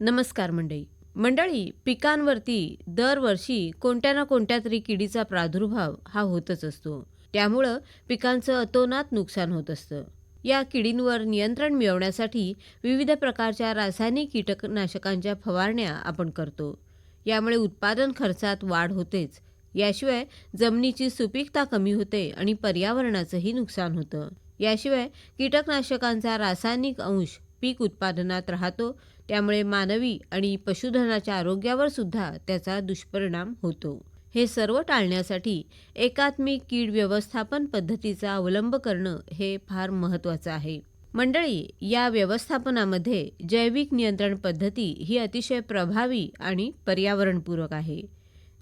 नमस्कार मंडळी. मंडळी पिकांवरती दरवर्षी कोणत्या ना कोणत्या तरी किडीचा प्रादुर्भाव हा होतच असतो. त्यामुळं पिकांचं अतोनात नुकसान होत असतं. या किडींवर नियंत्रण मिळवण्यासाठी विविध प्रकारच्या रासायनिक कीटकनाशकांच्या फवारण्या आपण करतो. यामुळे उत्पादन खर्चात वाढ होतेच. याशिवाय जमिनीची सुपीकता कमी होते आणि पर्यावरणाचंही नुकसान होतं. याशिवाय कीटकनाशकांचा रासायनिक अंश पीक उत्पादनात राहतो त्यामुळे मानवी आणि पशुधनाच्या आरोग्यावर सुद्धा त्याचा दुष्परिणाम होतो. हे सर्व टाळण्यासाठी एकात्मिक कीड व्यवस्थापन पद्धतीचा अवलंब करणं हे फार महत्त्वाचं आहे. मंडळी या व्यवस्थापनामध्ये जैविक नियंत्रण पद्धती ही अतिशय प्रभावी आणि पर्यावरणपूरक आहे.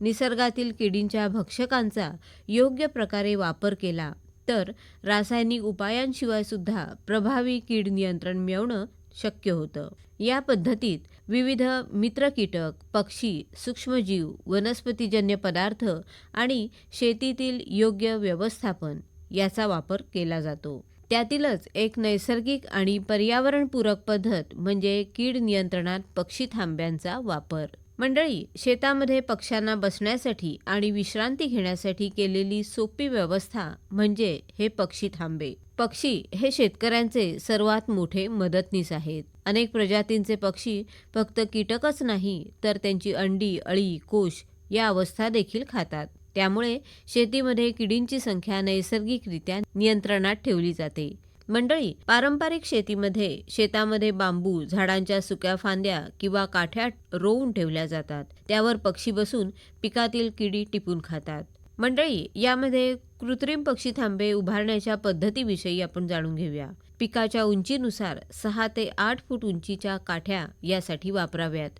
निसर्गातील किडींच्या भक्षकांचा योग्य प्रकारे वापर केला तर रासायनिक उपायांशिवाय सुद्धा प्रभावी कीड नियंत्रण मिळवणं शक्य होतं. या पद्धतीत विविध मित्र कीटक पक्षी सूक्ष्मजीव वनस्पतीजन्य पदार्थ आणि शेतीतील योग्य व्यवस्थापन याचा वापर केला जातो. त्यातीलच एक नैसर्गिक आणि पर्यावरणपूरक पद्धत म्हणजे कीड नियंत्रणात पक्षी थांब्यांचा वापर. मंडळी शेतामध्ये पक्ष्यांना बसण्यासाठी आणि विश्रांती घेण्यासाठी केलेली सोपी व्यवस्था म्हणजे हे पक्षी थांबे. पक्षी हे शेतकऱ्यांचे सर्वात मोठे मदतनीस आहेत. अनेक प्रजातींचे पक्षी फक्त कीटकच नाही तर त्यांची अंडी अळी कोश या अवस्था देखील खातात. त्यामुळे शेतीमध्ये किडींची संख्या नैसर्गिकरित्या नियंत्रणात ठेवली जाते. मंडळी पारंपरिक शेतीमध्ये शेतामध्ये बांबू झाडांच्या सुक्या फांद्या किंवा काठ्या रोवून ठेवल्या जातात. त्यावर पक्षी बसून पिकातील किडी टिपून खातात. मंडळी यामध्ये कृत्रिम पक्षी थांबे उभारण्याच्या पद्धतीविषयी आपण जाणून घेऊया. पिकाच्या उंचीनुसार सहा ते आठ फूट उंचीच्या काठ्या यासाठी वापराव्यात.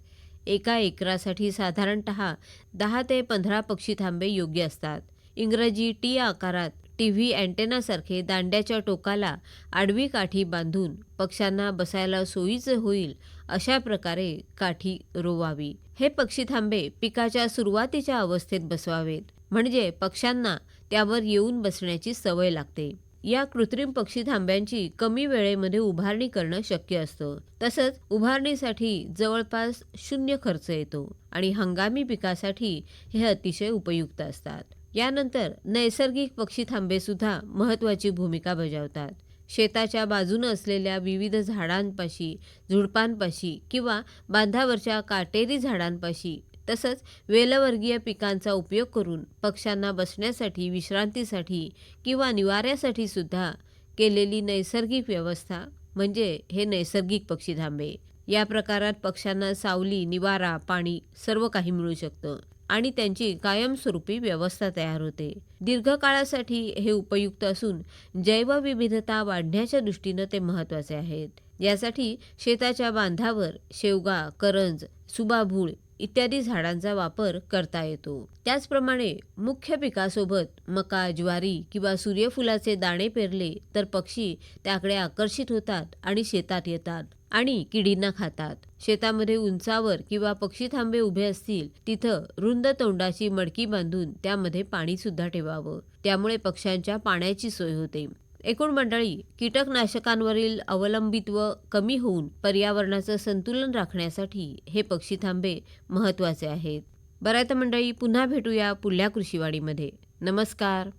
एका एकरासाठी साधारणत दहा ते पंधरा पक्षी थांबे योग्य असतात. इंग्रजी टी आकारात टी व्ही अँटेनासारखे दांड्याच्या टोकाला आडवी काठी बांधून पक्ष्यांना बसायला सोयीचं होईल अशा प्रकारे काठी रोवावी. हे पक्षी थांबे पिकाच्या सुरुवातीच्या अवस्थेत बसवावेत. म्हणजे पक्ष्यांना त्यावर येऊन बसण्याची सवय लागते. या कृत्रिम पक्षी थांब्यांची कमी वेळेमध्ये उभारणी करणं शक्य असतं. तसंच उभारणीसाठी जवळपास शून्य खर्च येतो आणि हंगामी पिकासाठी हे अतिशय उपयुक्त असतात. यानंतर नैसर्गिक पक्षी थांबेसुद्धा महत्त्वाची भूमिका बजावतात. शेताच्या बाजूनं असलेल्या विविध झाडांपाशी झुडपांपाशी किंवा बांधावरच्या काटेरी झाडांपाशी तसंच वेलवर्गीय पिकांचा उपयोग करून पक्ष्यांना बसण्यासाठी विश्रांतीसाठी किंवा निवाऱ्यासाठी सुद्धा केलेली नैसर्गिक व्यवस्था म्हणजे हे नैसर्गिक पक्षी थांबे. या प्रकारात पक्ष्यांना सावली निवारा पाणी सर्व काही मिळू शकतं. आणि त्यांची कायमस्वरूपी व्यवस्था तयार होते. दीर्घकाळासाठी हे उपयुक्त असून जैवविविधता वाढण्याच्या दृष्टीनं ते महत्त्वाचे आहेत. यासाठी शेताच्या बांधावर शेवगा करंज सुबाभूळ इत्यादी झाडांचा वापर करता येतो. त्याचप्रमाणे मुख्य पिकासोबत मका ज्वारी किंवा सूर्यफुलाचे दाणे पेरले तर पक्षी त्याकडे आकर्षित होतात आणि शेतात येतात. आणि किडींना खातात. शेतामध्ये उंचावर किंवा पक्षी थांबे उभे असतील तिथं रुंद तोंडाची मडकी बांधून त्यामध्ये पाणी सुद्धा ठेवावं. त्यामुळे पक्ष्यांच्या पाण्याची सोय होते. एकूण मंडळी कीटकनाशकांवरील अवलंबित्व कमी होऊन पर्यावरणाचं संतुलन राखण्यासाठी हे पक्षी थांबे महत्त्वाचे आहेत. बऱ्याच मंडळी पुन्हा भेटूया पुढल्या कृषीवाडीमध्ये नमस्कार.